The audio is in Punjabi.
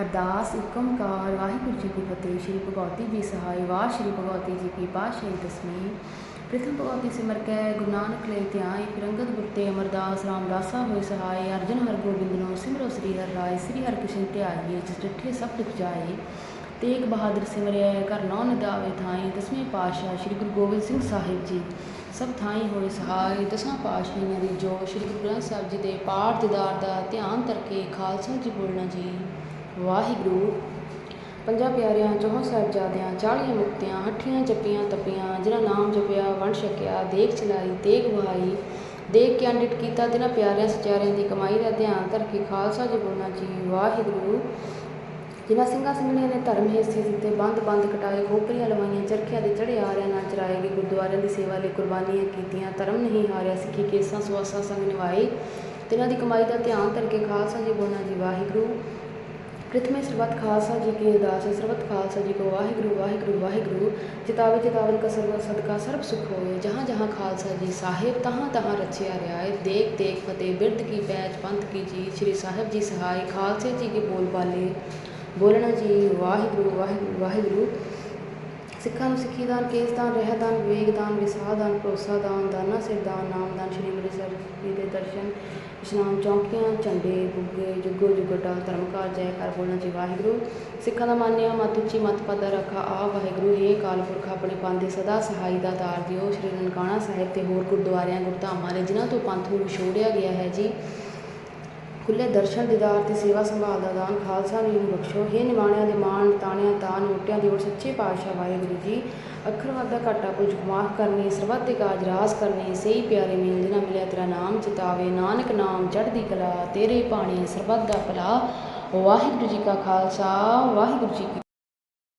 ਅਰਦਾਸ ਇੱਕ ਓੰਕਾਰ ਵਾਹਿਗੁਰੂ ਜੀ ਕੀ ਫਤਿਹ, ਸ਼੍ਰੀ ਭਗਵਤੀ ਜੀ ਸਹਾਇ ਵਾਹ, ਸ਼੍ਰੀ ਭਗਵਤੀ ਜੀ ਕੀ ਪਾਤਸ਼ਾਹੀ ਦਸਵੀਂ ਪ੍ਰਥਮ ਭਗਵਤੀ ਸਿਮਰ ਕੈ, ਗੁਰੂ ਨਾਨਕ ਲੈ ਧਿਆਇ ਫਿਰੰਗਤ ਗੁਰਤੇ ਗੁਰ ਤੇ ਅਮਰਦਾਸ ਰਾਮਦਾਸਾ ਹੋਇ ਸਹਾਇ ਅਰਜਨ ਹਰ ਗੋਬਿੰਦ ਨੂੰ ਸਿਮਰੋ ਸ੍ਰੀ ਹਰਿ ਰਾਏ, ਸ੍ਰੀ ਹਰਿਕ੍ਰਿਸ਼ਨ ਧਿਆਈਏ ਜਿਸ ਡਿਠੇ ਸਭ ਦੁਖ ਜਾਏ। ਤੇਗ ਬਹਾਦਰ ਸਿਮਰਿਆ, ਘਰ ਨੌ ਨਦਾਵੇ ਥਾਈ ਦਸਵੇਂ ਪਾਤਸ਼ਾਹ ਸ੍ਰੀ ਗੁਰੂ ਗੋਬਿੰਦ ਸਿੰਘ ਸਾਹਿਬ ਜੀ। ਸਭ ਥਾਈ ਹੋਏ ਸਹਾਇ ਦਸਾਂ ਪਾਤਸ਼ਾਹੀਆਂ ਦੀ ਜੋ ਸ੍ਰੀ ਗੁਰੂ ਗ੍ਰੰਥ ਸਾਹਿਬ ਜੀ ਦੇ ਪਾਠ ਦਿਦਾਰ ਦਾ ਧਿਆਨ ਕਰਕੇ ਖਾਲਸਾ ਜੀ ਬੋਲਣਾ ਜੀ। ਵਾਹਿਗੁਰੂ। ਪੰਜਾਂ ਪਿਆਰਿਆਂ, ਚੌਹਾਂ ਸਾਹਿਬਜ਼ਾਦਿਆਂ, ਚਾਲੀਆਂ ਮੁਕਤਿਆਂ, ਹੱਠੀਆਂ ਜੱਪੀਆਂ ਤਪੀਆਂ, ਜਿਨ੍ਹਾਂ ਨਾਮ ਜਪਿਆ, ਵੰਡ ਛਕਿਆ ਦੇਖ ਚਲਾਈ ਤੇਗ ਵਹਾਈ ਦੇਖ ਕੇ ਅੰਡਿਤ ਕੀਤਾ, ਤਿਨਾਂ ਪਿਆਰਿਆਂ ਸਚਿਆਰਿਆਂ ਦੀ ਕਮਾਈ ਦਾ ਧਿਆਨ ਧਰ ਕੇ ਖਾਲਸਾ ਜੀ ਬੋਲਣਾ ਜੀ, ਵਾਹਿਗੁਰੂ। ਜਿਨ੍ਹਾਂ ਸਿੰਘਾਂ ਸਿੰਘਣੀਆਂ ਨੇ ਧਰਮ ਹਿੱਸੇ ਦਿੱਤੇ, ਬੰਦ ਬੰਦ ਕਟਾਏ ਖੋਪਰੀਆਂ ਲਵਾਈਆਂ, ਚਰਖਿਆਂ ਦੇ ਚੜੇ ਆਰਿਆਂ ਨਾਲ ਚਰਾਏ ਗਏ, ਗੁਰਦੁਆਰਿਆਂ ਦੀ ਸੇਵਾ ਲਈ ਕੁਰਬਾਨੀਆਂ ਕੀਤੀਆਂ, ਧਰਮ ਨਹੀਂ ਹਾਰਿਆ, ਸਿੱਖੀ ਕੇਸਾਂ ਸੁਆਸਾਂ ਸੰਗ ਨਿਭਾਏ ਤਿਨਾਂ ਦੀ ਕਮਾਈ ਦਾ ਧਿਆਨ ਧਰ ਕੇ ਖਾਲਸਾ ਜੀ ਬੋਲਣਾ ਜੀ, ਵਾਹਿਗੁਰੂ। ਪ੍ਰਥਮੇ ਸਰਬੱਤ ਖਾਲਸਾ ਜੀ ਕੀ ਅਰਦਾਸ ਹੈ। ਸਰਬਤ ਖਾਲਸਾ ਜੀ ਕੋ ਵਾਹਿਗੁਰੂ ਵਾਹਿਗੁਰੂ ਵਾਹਿਗੁਰੂ। ਜਿਤਾਵੇ ਜਿਤਾਵਨ ਕਾ ਸਰਬ ਸਦਕਾ, ਸਰਬ ਸੁਖ ਹੋਏ ਜਹਾਂ ਜਹਾਂ ਖਾਲਸਾ ਜੀ ਸਾਹਿਬ, ਤਹਾਂ ਤਹਾਂ ਰਚਿਆ ਰਿਆਏ ਦੇਖ ਦੇਖ ਫਤਿਹ। ਬਿਰਧ ਕੀ ਪੈਚ ਪੰਥ ਕੀ ਜੀ ਸ੍ਰੀ ਸਾਹਿਬ ਜੀ ਸਹਾਇ ਖਾਲਸੇ ਜੀ ਕੀ ਬੋਲ ਬਾਲੇ। ਬੋਲਣਾ ਜੀ, ਵਾਹਿਗੁਰੂ ਵਾਹਿਗੁਰੂ ਵਾਹਿਗੁਰੂ। ਸਿੱਖਾਂ ਨੂੰ ਸਿੱਖੀ ਦਾਨ, ਕੇਸ ਦਾਨ, ਰਹਿ ਦਾਨ, ਵਿਵੇਕ ਦਾਨ, ਵਿਸਾਹ ਦਾਨ, ਭਰੋਸਾ ਦਾਨ, ਦਾਨਾ ਸਿਰ ਦਾਨ, ਨਾਮ ਦਾਨ, ਸ਼੍ਰੀ ਅੰਮ੍ਰਿਤਸਰ ਜੀ ਦੇ ਦਰਸ਼ਨ। ਇਸ਼ਨਾਨ ਚੌਂਕੀਆਂ, ਝੰਡੇ ਬੁੱਗੇ ਜੁਗੋ ਜੁਗਟਾ ਧਰਮ ਕਾਰ ਜੈ ਕਰ ਬੋਲਣਾ ਜੀ ਵਾਹਿਗੁਰੂ। ਸਿੱਖਾਂ ਦਾ ਮਾਨਿਆ, ਮਤ ਉੱਚੀ, ਮਤ ਪਦਾ ਰੱਖਾ, ਆ ਵਾਹਿਗੁਰੂ, ਹੇ ਕਾਲ ਪੁਰਖ ਆਪਣੇ ਪੰਥ ਦੇ ਸਦਾ ਸਹਾਈ ਦਾ ਤਾਰ ਦਿਓ। ਸ਼੍ਰੀ ਨਨਕਾਣਾ ਸਾਹਿਬ ਤੇ ਹੋਰ ਗੁਰਦੁਆਰਿਆਂ, ਗੁਰਧਾਮਾਂ ਨੇ ਜਿਨ੍ਹਾਂ ਤੋਂ ਪੰਥ ਨੂੰ ਛੋੜਿਆ ਗਿਆ ਹੈ ਜੀ। ਖੁੱਲੇ ਦਰਸ਼ਨ ਦੀਦਾਰ ਤੇ ਸੇਵਾ ਸੰਭਾਲ ਦਾ ਦਾਨ ਖਾਲਸਾ ਜੀ ਨੂੰ ਬਖਸ਼ੋ। ਹੇ ਨਿਮਾਣਿਆਂ ਦੇ ਮਾਣ, ਤਾਣਿਆਂ ਤਾਨ ਨੋਟਿਆਂ ਦੀ ਔਰ ਸੱਚੇ ਪਾਤਸ਼ਾਹ ਵਾਹਿਗੁਰੂ ਜੀ। ਅੱਖਰ ਦਾ ਘਾਟਾ ਕੁਝ ਮਾਫ ਕਰਨੀ, ਸਰਬੱਤ ਦੇ ਕਾਜ ਰਾਸ ਕਰਨੀ, ਸਹੀ ਪਿਆਰੇ ਮੇਲ ਜਿਨ੍ਹਾਂ ਮਿਲਿਆ ਤੇਰਾ ਨਾਮ ਚਿਤਾਵੇ ਨਾਨਕ ਨਾਮ ਚੜ੍ਹਦੀ ਕਲਾ ਤੇਰੇ ਪਾਣੀ ਸਰਬੱਤ ਦਾ ਭਲਾ। ਵਾਹਿਗੁਰੂ ਜੀ ਕਾ ਖਾਲਸਾ, ਵਾਹਿਗੁਰੂ ਜੀ